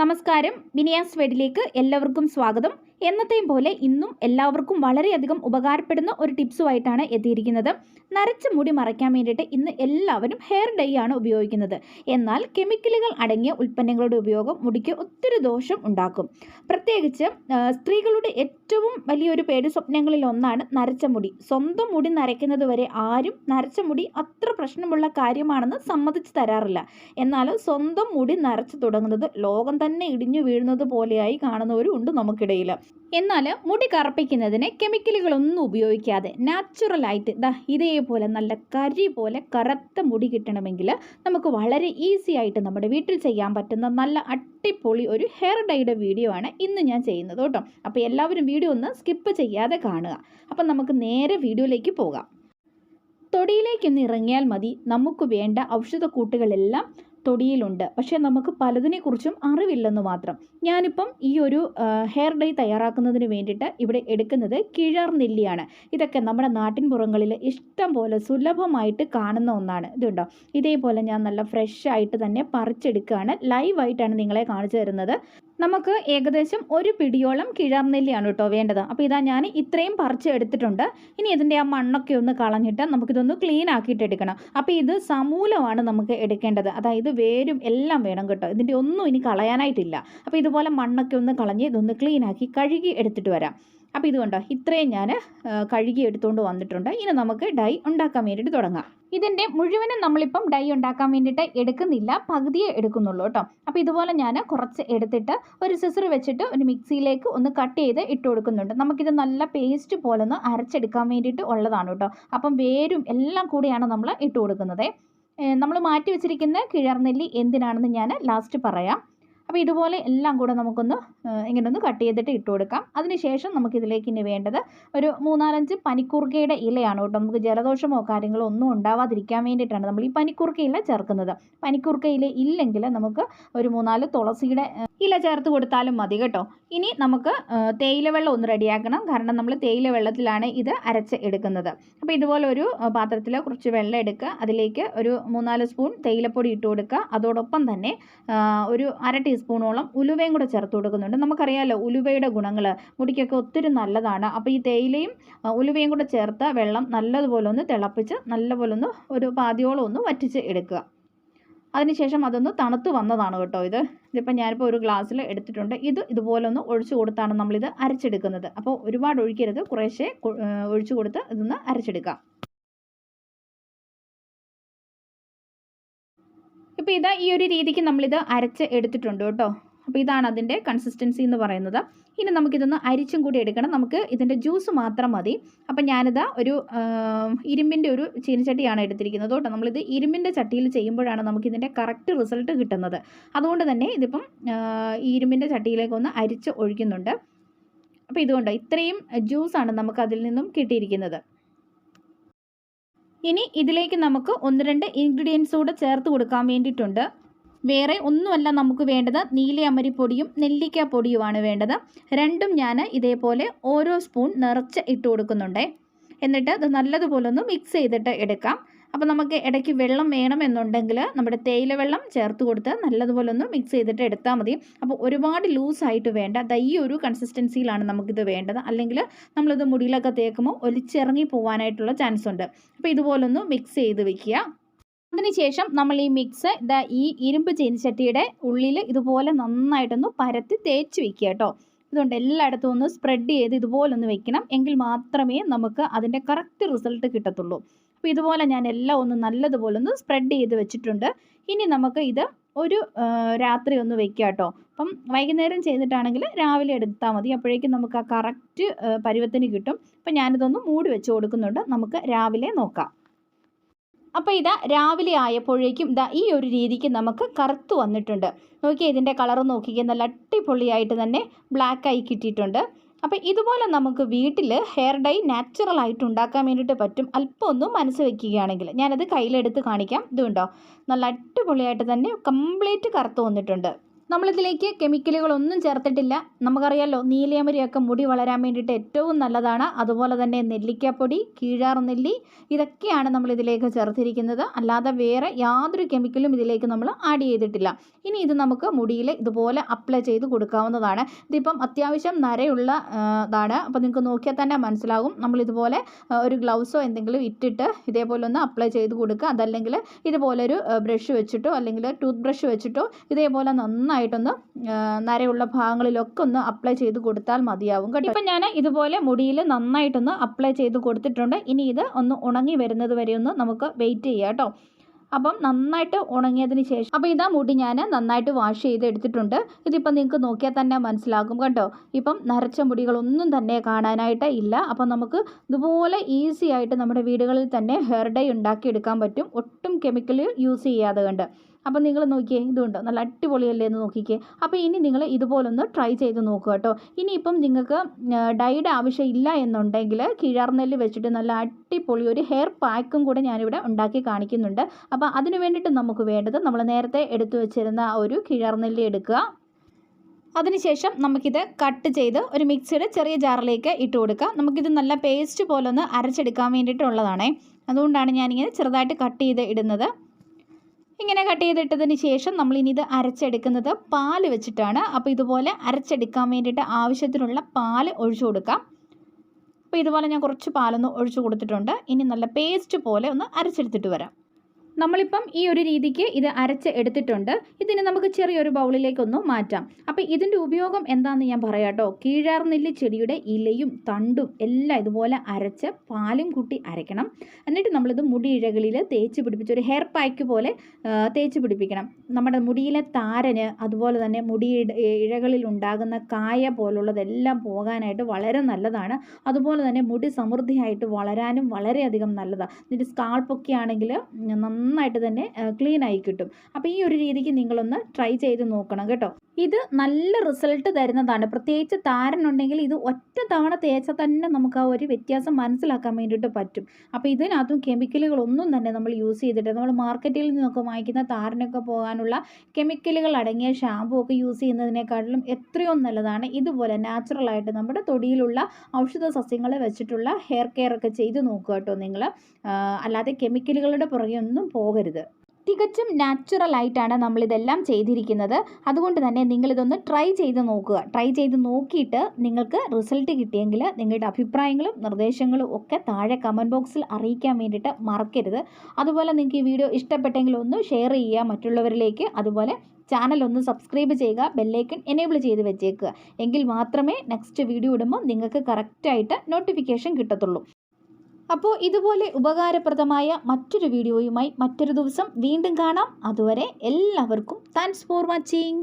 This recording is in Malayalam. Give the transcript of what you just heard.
നമസ്കാരം. ബിനിയാസ് വേഡിലേക്ക് എല്ലാവർക്കും സ്വാഗതം. എന്നത്തെയും പോലെ ഇന്നും എല്ലാവർക്കും വളരെയധികം ഉപകാരപ്പെടുന്ന ഒരു ടിപ്സുമായിട്ടാണ് എത്തിയിരിക്കുന്നത്. നരച്ച മുടി മറയ്ക്കാൻ വേണ്ടിയിട്ട് ഇന്ന് എല്ലാവരും ഹെയർ ഡൈ ആണ് ഉപയോഗിക്കുന്നത്. എന്നാൽ കെമിക്കലുകൾ അടങ്ങിയ ഉൽപ്പന്നങ്ങളുടെ ഉപയോഗം മുടിക്ക് ഒത്തിരി ദോഷം ഉണ്ടാക്കും. പ്രത്യേകിച്ച് സ്ത്രീകളുടെ ഏറ്റവും വലിയൊരു പേടി സ്വപ്നങ്ങളിൽ ഒന്നാണ് നരച്ച മുടി. സ്വന്തം മുടി നരയ്ക്കുന്നത് വരെ ആരും നരച്ച മുടി അത്ര പ്രശ്നമുള്ള കാര്യമാണെന്ന് സമ്മതിച്ച് തരാറില്ല. എന്നാൽ സ്വന്തം മുടി നരച്ചു തുടങ്ങുന്നത് ലോകം തന്നെ ഇടിഞ്ഞു വീഴുന്നത് പോലെയായി കാണുന്നവരും ഉണ്ട് നമുക്കിടയിൽ എന്നാൽ മുടി കറുപ്പിക്കുന്നതിന് കെമിക്കലുകളൊന്നും ഉപയോഗിക്കാതെ നാച്ചുറലായിട്ട് ദാ ഇതേപോലെ നല്ല കരി പോലെ കറുത്ത മുടി കിട്ടണമെങ്കിൽ നമുക്ക് വളരെ ഈസി ആയിട്ട് നമ്മുടെ വീട്ടിൽ ചെയ്യാൻ പറ്റുന്ന നല്ല അടിപൊളി ഒരു ഹെയർ ഡൈയുടെ വീഡിയോ ആണ് ഇന്ന് ഞാൻ ചെയ്യുന്നത് കേട്ടോ. അപ്പോൾ എല്ലാവരും വീഡിയോ ഒന്ന് സ്കിപ്പ് ചെയ്യാതെ കാണുക. അപ്പം നമുക്ക് നേരെ വീഡിയോയിലേക്ക് പോകാം. തൊടിയിലേക്കൊന്ന് ഇറങ്ങിയാൽ മതി. നമുക്ക് വേണ്ട ഔഷധക്കൂട്ടുകളെല്ലാം തൊടിയിലുണ്ട്. പക്ഷേ നമുക്ക് പലതിനെക്കുറിച്ചും അറിവില്ലെന്ന് മാത്രം. ഞാനിപ്പം ഈ ഒരു ഹെയർ ഡൈ തയ്യാറാക്കുന്നതിന് വേണ്ടിയിട്ട് ഇവിടെ എടുക്കുന്നത് കിഴർ നെല്ലിയാണ്. ഇതൊക്കെ നമ്മുടെ നാട്ടിൻപുറങ്ങളിൽ ഇഷ്ടം പോലെ സുലഭമായിട്ട് കാണുന്ന ഒന്നാണ്. ഇതുണ്ടോ? ഇതേപോലെ ഞാൻ നല്ല ഫ്രഷ് ആയിട്ട് തന്നെ പറിച്ചെടുക്കുകയാണ്. ലൈവായിട്ടാണ് നിങ്ങളെ കാണിച്ചു തരുന്നത്. നമുക്ക് ഏകദേശം ഒരു പിടിയോളം കിഴർനെല്ലിയാണ് കേട്ടോ വേണ്ടത്. അപ്പോൾ ഇതാ ഞാൻ ഇത്രയും പറിച്ച് എടുത്തിട്ടുണ്ട്. ഇനി ഇതിന്റെ ആ മണ്ണൊക്കെ ഒന്ന് കളഞ്ഞിട്ട് നമുക്കിതൊന്ന് ക്ലീൻ ആക്കിയിട്ട് എടുക്കണം. അപ്പോൾ ഇത് സമൂലമാണ് നമുക്ക് എടുക്കേണ്ടത്. അതായത് വേരും എല്ലാം വേണം കേട്ടോ. ഇതിന്റെ ഒന്നും ഇനി കളയാനായിട്ടില്ല. അപ്പോൾ ഇതുപോലെ മണ്ണൊക്കെ ഒന്ന് കളഞ്ഞ് ഇതൊന്ന് ക്ലീൻ ആക്കി കഴുകി എടുത്തിട്ട് വരാം. അപ്പോൾ ഇത് കണ്ടോ? ഇത്രയും ഞാൻ കഴുകി എടുത്തുകൊണ്ട് വന്നിട്ടുണ്ട്. ഇനി നമുക്ക് ഡൈ ഉണ്ടാക്കാൻ വേണ്ടിയിട്ട് തുടങ്ങാം. ഇതിന്റെ മുഴുവനും നമ്മളിപ്പം ഡൈ ഉണ്ടാക്കാൻ വേണ്ടിയിട്ട് എടുക്കുന്നില്ല. പകുതിയെ എടുക്കുന്നുള്ളൂ കേട്ടോ. അപ്പോൾ ഇതുപോലെ ഞാൻ കുറച്ച് എടുത്തിട്ട് ഒരു സിസർ വെച്ചിട്ട് ഒരു മിക്സിയിലേക്ക് ഒന്ന് കട്ട് ചെയ്ത് ഇട്ട് കൊടുക്കുന്നുണ്ട്. നമുക്കിത് നല്ല പേസ്റ്റ് പോലെ ഒന്ന് അരച്ചെടുക്കാൻ വേണ്ടിയിട്ട് ഉള്ളതാണ് കേട്ടോ. അപ്പം വേരും എല്ലാം കൂടിയാണ് നമ്മൾ ഇട്ട് കൊടുക്കുന്നത്. നമ്മൾ മാറ്റി വെച്ചിരിക്കുന്ന കിഴർനെല്ലി എന്തിനാണെന്ന് ഞാൻ ലാസ്റ്റ് പറയാം. അപ്പോൾ ഇതുപോലെ എല്ലാം കൂടെ നമുക്കൊന്ന് ഇങ്ങനെ ഒന്ന് കട്ട് ചെയ്തിട്ട് ഇട്ട് കൊടുക്കാം. അതിനുശേഷം നമുക്കിതിലേക്ക് ഇനി വേണ്ടത് ഒരു മൂന്നാലഞ്ച് പനിക്കൂർക്കയുടെ ഇലയാണ് കേട്ടോ. നമുക്ക് ജലദോഷമോ കാര്യങ്ങളോ ഒന്നും ഉണ്ടാവാതിരിക്കാൻ വേണ്ടിയിട്ടാണ് നമ്മൾ ഈ പനിക്കൂർക്ക ഇല ചേർക്കുന്നത്. പനിക്കൂർക്ക ഇല ഇല്ലെങ്കിൽ നമുക്ക് ഒരു മൂന്നാൽ തുളസിയുടെ ഇല ചേർത്ത് കൊടുത്താലും മതി കേട്ടോ. ഇനി നമുക്ക് തേയില വെള്ളം ഒന്ന് റെഡിയാക്കണം. കാരണം നമ്മൾ തേയില വെള്ളത്തിലാണ് ഇത് അരച്ച് എടുക്കുന്നത്. അപ്പോൾ ഇതുപോലെ ഒരു പാത്രത്തിൽ കുറച്ച് വെള്ളം എടുക്കുക. അതിലേക്ക് ഒരു മൂന്നാൽ സ്പൂൺ തേയിലപ്പൊടി ഇട്ട് കൊടുക്കുക. അതോടൊപ്പം തന്നെ ഒരു അര ടീസ്പൂണോളം ഉലുവയും കൂടെ ചേർത്ത് കൊടുക്കുന്നുണ്ട്. നമുക്കറിയാമല്ലോ ഉലുവയുടെ ഗുണങ്ങൾ മുടിക്കൊക്കെ ഒത്തിരി നല്ലതാണ്. അപ്പോൾ ഈ തേയിലയും ഉലുവയും കൂടെ ചേർത്ത വെള്ളം നല്ലതുപോലെ ഒന്ന് തിളപ്പിച്ച് നല്ലപോലെ ഒന്ന് ഒരു പാതിയോളം ഒന്ന് വറ്റിച്ച് എടുക്കുക. അതിനുശേഷം അതൊന്ന് തണുത്ത് വന്നതാണ് കേട്ടോ ഇത്. ഇതിപ്പോൾ ഞാനിപ്പോൾ ഒരു ഗ്ലാസ്സിൽ എടുത്തിട്ടുണ്ട്. ഇത് ഇതുപോലെ ഒന്ന് ഒഴിച്ചു കൊടുത്താണ് നമ്മളിത് അരച്ചെടുക്കുന്നത്. അപ്പോൾ ഒരുപാട് ഒഴിക്കരുത്. കുറേശ്ശെ ഒഴിച്ചു കൊടുത്ത് ഇതൊന്ന് അരച്ചെടുക്കാം. ഇപ്പോൾ ഇതാ ഈ ഒരു രീതിക്ക് നമ്മളിത് അരച്ച് എടുത്തിട്ടുണ്ട് കേട്ടോ. അപ്പോൾ ഇതാണ് അതിന്റെ കൺസിസ്റ്റൻസി എന്ന് പറയുന്നത്. ഇനി നമുക്കിതൊന്ന് അരിച്ചും കൂടി എടുക്കണം. നമുക്ക് ഇതിന്റെ ജ്യൂസ് മാത്രം മതി. അപ്പം ഞാനിതാ ഒരു ഇരുമ്പിന്റെ ഒരു ചീനച്ചട്ടിയാണ് എടുത്തിരിക്കുന്നത് കേട്ടോ. നമ്മളിത് ഇരുമ്പിന്റെ ചട്ടിയിൽ ചെയ്യുമ്പോഴാണ് നമുക്കിതിന്റെ കറക്റ്റ് റിസൾട്ട് കിട്ടുന്നത്. അതുകൊണ്ട് തന്നെ ഇതിപ്പം ഈ ഇരുമ്പിന്റെ ചട്ടിയിലേക്ക് ഒന്ന് അരിച്ച് ഒഴിക്കുന്നുണ്ട്. അപ്പോൾ ഇതുകൊണ്ട് ഇത്രയും ജ്യൂസാണ് നമുക്ക് അതിൽ നിന്നും കിട്ടിയിരിക്കുന്നത്. ഇനി ഇതിലേക്ക് നമുക്ക് ഒന്ന് രണ്ട് ഇൻഗ്രീഡിയൻസ് കൂടെ ചേർത്ത് കൊടുക്കാൻ വേണ്ടിയിട്ടുണ്ട്. വേറെ ഒന്നുമല്ല നമുക്ക് വേണ്ടത് നീല അമരിപ്പൊടിയും നെല്ലിക്ക പൊടിയുമാണ് വേണ്ടത്. രണ്ടും ഞാൻ ഇതേപോലെ ഓരോ സ്പൂൺ നിറച്ച് ഇട്ട് കൊടുക്കുന്നുണ്ട്. എന്നിട്ട് അത് നല്ലതുപോലെ ഒന്ന് മിക്സ് ചെയ്തിട്ട് എടുക്കാം. അപ്പോൾ നമുക്ക് ഇടയ്ക്ക് വെള്ളം വേണമെന്നുണ്ടെങ്കിൽ നമ്മുടെ തേയില വെള്ളം ചേർത്ത് കൊടുത്ത് നല്ലതുപോലെ ഒന്ന് മിക്സ് ചെയ്തിട്ട് എടുത്താൽ മതി. അപ്പോൾ ഒരുപാട് ലൂസായിട്ട് വേണ്ട. ദൈ ഒരു കൺസിസ്റ്റൻസിയിലാണ് നമുക്കിത് വേണ്ടത്. അല്ലെങ്കിൽ നമ്മളിത് മുടിയിലൊക്കെ തേക്കുമ്പോൾ ഒലിച്ചിറങ്ങി പോകാനായിട്ടുള്ള ചാൻസ് ഉണ്ട്. അപ്പോൾ ഇതുപോലൊന്ന് മിക്സ് ചെയ്ത് വെക്കുക. അതിനുശേഷം നമ്മൾ ഈ മിക്സ് ഇതാ ഈ ഇരുമ്പ് ചീനിച്ചട്ടിയുടെ ഉള്ളിൽ ഇതുപോലെ നന്നായിട്ടൊന്ന് പരത്തി തേച്ച് വെക്കുക കേട്ടോ. ഇതുകൊണ്ട് എല്ലായിടത്തും ഒന്ന് സ്പ്രെഡ് ചെയ്ത് ഇതുപോലൊന്ന് വെക്കണം. എങ്കിൽ മാത്രമേ നമുക്ക് അതിന്റെ കറക്റ്റ് റിസൾട്ട് കിട്ടത്തുള്ളൂ. അപ്പോൾ ഇതുപോലെ ഞാൻ എല്ലാം ഒന്ന് നല്ലതുപോലെ ഒന്ന് സ്പ്രെഡ് ചെയ്ത് വെച്ചിട്ടുണ്ട്. ഇനി നമുക്ക് ഇത് ഒരു രാത്രി ഒന്ന് വെക്കുക കേട്ടോ. അപ്പം വൈകുന്നേരം ചെയ്തിട്ടാണെങ്കിൽ രാവിലെ എടുത്താൽ മതി. അപ്പോഴേക്കും നമുക്ക് ആ കറക്റ്റ് പരുവത്തിന് കിട്ടും. അപ്പം ഞാനിതൊന്ന് മൂടി വെച്ച് കൊടുക്കുന്നുണ്ട്. നമുക്ക് രാവിലെ നോക്കാം. അപ്പോൾ ഇതാ രാവിലെ ആയപ്പോഴേക്കും ഇതാ ഈ ഒരു രീതിക്ക് നമുക്ക് കറുത്ത് വന്നിട്ടുണ്ട്. നോക്കിയേ ഇതിന്റെ കളർ നോക്കിക്കേ. നല്ല തന്നെ ബ്ലാക്കായി കിട്ടിയിട്ടുണ്ട്. അപ്പോൾ ഇതുപോലെ നമുക്ക് വീട്ടിൽ ഹെയർ ഡൈ നാച്ചുറൽ ആയിട്ട് ഉണ്ടാക്കാൻ വേണ്ടിയിട്ട് പറ്റും. അല്പം ഒന്ന് മനസ്സ് വെക്കുകയാണെങ്കിൽ. ഞാനത് കയ്യിലെടുത്ത് കാണിക്കാം. ഇതുണ്ടോ? നല്ല അടിപൊളിയായിട്ട് തന്നെ കംപ്ലീറ്റ് കറുത്ത് വന്നിട്ടുണ്ട്. നമ്മളിതിലേക്ക് കെമിക്കലുകളൊന്നും ചേർത്തിട്ടില്ല. നമുക്കറിയാലോ നീലയമരിയൊക്കെ മുടി വളരാൻ വേണ്ടിയിട്ട് ഏറ്റവും നല്ലതാണ്. അതുപോലെ തന്നെ നെല്ലിക്കപ്പൊടി കീഴാർ നെല്ലി ഇതൊക്കെയാണ് നമ്മളിതിലേക്ക് ചേർത്തിരിക്കുന്നത്. അല്ലാതെ വേറെ യാതൊരു കെമിക്കലും ഇതിലേക്ക് നമ്മൾ ആഡ് ചെയ്തിട്ടില്ല. ഇനി ഇത് നമുക്ക് മുടിയിൽ ഇതുപോലെ അപ്ലൈ ചെയ്ത് കൊടുക്കാവുന്നതാണ്. ഇതിപ്പം അത്യാവശ്യം നരയുള്ള ഇതാണ്. അപ്പോൾ നിങ്ങൾക്ക് നോക്കിയാൽ തന്നെ മനസ്സിലാകും നമ്മളിതുപോലെ ഒരു ഗ്ലൗസോ എന്തെങ്കിലും ഇട്ടിട്ട് ഇതേപോലെ ഒന്ന് അപ്ലൈ ചെയ്ത് കൊടുക്കുക. അതല്ലെങ്കിൽ ഇതുപോലൊരു ബ്രഷ് വെച്ചിട്ടോ അല്ലെങ്കിൽ ടൂത്ത് ബ്രഷ് വെച്ചിട്ടോ ഇതേപോലെ നന്നായിട്ടൊന്ന് നരയുള്ള ഭാഗങ്ങളിലൊക്കെ ഒന്ന് അപ്ലൈ ചെയ്ത് കൊടുത്താൽ മതിയാവും കേട്ടോ. ഇപ്പം ഞാൻ ഇതുപോലെ മുടിയിൽ നന്നായിട്ടൊന്ന് അപ്ലൈ ചെയ്ത് കൊടുത്തിട്ടുണ്ട്. ഇനി ഇത് ഒന്ന് ഉണങ്ങി വരുന്നത് വരെ ഒന്ന് നമുക്ക് വെയിറ്റ് ചെയ്യാം കേട്ടോ. അപ്പം നന്നായിട്ട് ഉണങ്ങിയതിന് ശേഷം അപ്പോൾ ഇതാ മുടി ഞാൻ നന്നായിട്ട് വാഷ് ചെയ്ത് എടുത്തിട്ടുണ്ട്. ഇതിപ്പം നിങ്ങൾക്ക് നോക്കിയാൽ തന്നെ മനസ്സിലാകും കേട്ടോ. ഇപ്പം നരച്ച മുടികളൊന്നും തന്നെ കാണാനായിട്ട് ഇല്ല. അപ്പം നമുക്ക് ഇതുപോലെ ഈസി ആയിട്ട് നമ്മുടെ വീടുകളിൽ തന്നെ ഹെയർ ഡൈ ഉണ്ടാക്കിയെടുക്കാൻ പറ്റും. ഒട്ടും കെമിക്കൽ യൂസ് ചെയ്യാതെ കണ്ട്. അപ്പം നിങ്ങൾ നോക്കിയേ ഇതുണ്ടോ? നല്ല അടിപൊളിയല്ലേ എന്ന് നോക്കിക്കേ. അപ്പോൾ ഇനി നിങ്ങൾ ഇതുപോലൊന്ന് ട്രൈ ചെയ്ത് നോക്കുക കേട്ടോ. ഇനിയിപ്പം നിങ്ങൾക്ക് ഡൈയുടെ ആവശ്യമില്ല എന്നുണ്ടെങ്കിൽ കിഴാർനെല്ല് വെച്ചിട്ട് നല്ല അടിപൊളി ഒരു ഹെയർ പാക്കും കൂടെ ഞാനിവിടെ ഉണ്ടാക്കി കാണിക്കുന്നുണ്ട്. അപ്പോൾ അതിന് വേണ്ടിയിട്ട് നമുക്ക് വേണ്ടത് നമ്മൾ നേരത്തെ എടുത്തു വെച്ചിരുന്ന ഒരു കിഴാർനെല്ല് എടുക്കുക. അതിനുശേഷം നമുക്കിത് കട്ട് ചെയ്ത് ഒരു മിക്സിയുടെ ചെറിയ ജാറിലേക്ക് ഇട്ട് കൊടുക്കുക. നമുക്കിത് നല്ല പേസ്റ്റ് പോലെ ഒന്ന് അരച്ചെടുക്കാൻ വേണ്ടിയിട്ടുള്ളതാണേ. അതുകൊണ്ടാണ് ഞാനിങ്ങനെ ചെറുതായിട്ട് കട്ട് ചെയ്ത് ഇടുന്നത്. ഇങ്ങനെ കട്ട് ചെയ്തിട്ടതിന് ശേഷം നമ്മൾ ഇനി ഇത് അരച്ചെടുക്കുന്നത് പാൽ വെച്ചിട്ടാണ്. അപ്പോൾ ഇതുപോലെ അരച്ചെടുക്കാൻ വേണ്ടിയിട്ട് ആവശ്യത്തിനുള്ള പാൽ ഒഴിച്ചു കൊടുക്കാം. അപ്പോൾ ഇതുപോലെ ഞാൻ കുറച്ച് പാലൊന്ന് ഒഴിച്ചു കൊടുത്തിട്ടുണ്ട്. ഇനി നല്ല പേസ്റ്റ് പോലെ ഒന്ന് അരച്ചെടുത്തിട്ട് വരാം. നമ്മളിപ്പം ഈ ഒരു രീതിക്ക് ഇത് അരച്ച് എടുത്തിട്ടുണ്ട്. ഇതിന് നമുക്ക് ചെറിയൊരു ബൗളിലേക്കൊന്ന് മാറ്റാം. അപ്പോൾ ഇതിന്റെ ഉപയോഗം എന്താണെന്ന് ഞാൻ പറയാം കേട്ടോ. കീഴാർനെല്ലി ചെടിയുടെ ഇലയും തണ്ടും എല്ലാം ഇതുപോലെ അരച്ച് പാലും കൂട്ടി അരയ്ക്കണം. എന്നിട്ട് നമ്മളിത് മുടി ഇഴകളിൽ തേച്ച് പിടിപ്പിച്ച് ഒരു ഹെയർ പാക്ക് പോലെ തേച്ച് പിടിപ്പിക്കണം. നമ്മുടെ മുടിയിലെ താരന് അതുപോലെ തന്നെ മുടി ഇഴകളിൽ ഉണ്ടാകുന്ന കായ പോലുള്ളതെല്ലാം പോകാനായിട്ട് വളരെ നല്ലതാണ്. അതുപോലെ തന്നെ മുടി സമൃദ്ധിയായിട്ട് വളരാനും വളരെയധികം നല്ലതാണ് എന്നിട്ട് സ്കാൾപ്പൊക്കെ ആണെങ്കിൽ നന്നായിട്ട് തന്നെ ക്ലീൻ ആയി കിട്ടും. അപ്പോൾ ഈ ഒരു രീതിക്ക് നിങ്ങളൊന്ന് ട്രൈ ചെയ്ത് നോക്കണം കേട്ടോ. ഇത് നല്ല റിസൾട്ട് തരുന്നതാണ്. പ്രത്യേകിച്ച് താരനുണ്ടെങ്കിൽ ഇത് ഒറ്റ തവണ തേച്ചാൽ തന്നെ നമുക്ക് ആ ഒരു വ്യത്യാസം മനസ്സിലാക്കാൻ വേണ്ടിയിട്ട് പറ്റും. അപ്പോൾ ഇതിനകത്തും കെമിക്കലുകളൊന്നും തന്നെ നമ്മൾ യൂസ് ചെയ്തിട്ട് നമ്മൾ മാർക്കറ്റിൽ നിന്നൊക്കെ വാങ്ങിക്കുന്ന താരനൊക്കെ പോകാനുള്ള കെമിക്കലുകൾ അടങ്ങിയ ഷാമ്പൂ ഒക്കെ യൂസ് ചെയ്യുന്നതിനേക്കാളും എത്രയോ നല്ലതാണ്. ഇതുപോലെ നാച്ചുറലായിട്ട് നമ്മുടെ തൊടിയിലുള്ള ഔഷധ സസ്യങ്ങൾ വെച്ചിട്ടുള്ള ഹെയർ കെയർ ഒക്കെ ചെയ്ത് നോക്കുക കേട്ടോ നിങ്ങൾ അല്ലാതെ കെമിക്കലുകളുടെ പുറകെ ഒന്നും പോകരുത്. തികച്ചും നാച്ചുറൽ ആയിട്ടാണ് നമ്മളിതെല്ലാം ചെയ്തിരിക്കുന്നത്. അതുകൊണ്ട് തന്നെ നിങ്ങളിതൊന്ന് ട്രൈ ചെയ്ത് നോക്കുക. ട്രൈ ചെയ്ത് നോക്കിയിട്ട് നിങ്ങൾക്ക് റിസൾട്ട് കിട്ടിയെങ്കിൽ നിങ്ങളുടെ അഭിപ്രായങ്ങളും നിർദ്ദേശങ്ങളും ഒക്കെ താഴെ കമന്റ് ബോക്സിൽ അറിയിക്കാൻ വേണ്ടിയിട്ട് മറക്കരുത്. അതുപോലെ നിങ്ങൾക്ക് ഈ വീഡിയോ ഇഷ്ടപ്പെട്ടെങ്കിൽ ഒന്ന് ഷെയർ ചെയ്യുക. മറ്റുള്ളവരിലേക്ക് അതുപോലെ ചാനൽ ഒന്ന് സബ്സ്ക്രൈബ് ചെയ്യുക. ബെല്ലൈക്കൺ എനേബിൾ ചെയ്ത് വെച്ചേക്കുക. എങ്കിൽ മാത്രമേ നെക്സ്റ്റ് വീഡിയോ ഇടുമ്പോൾ നിങ്ങൾക്ക് കറക്റ്റായിട്ട് നോട്ടിഫിക്കേഷൻ കിട്ടത്തുള്ളൂ. അപ്പോൾ ഇതുപോലെ ഉപകാരപ്രദമായ മറ്റൊരു വീഡിയോയുമായി മറ്റൊരു ദിവസം വീണ്ടും കാണാം. അതുവരെ എല്ലാവർക്കും താങ്ക്സ് ഫോർ വാച്ചിങ്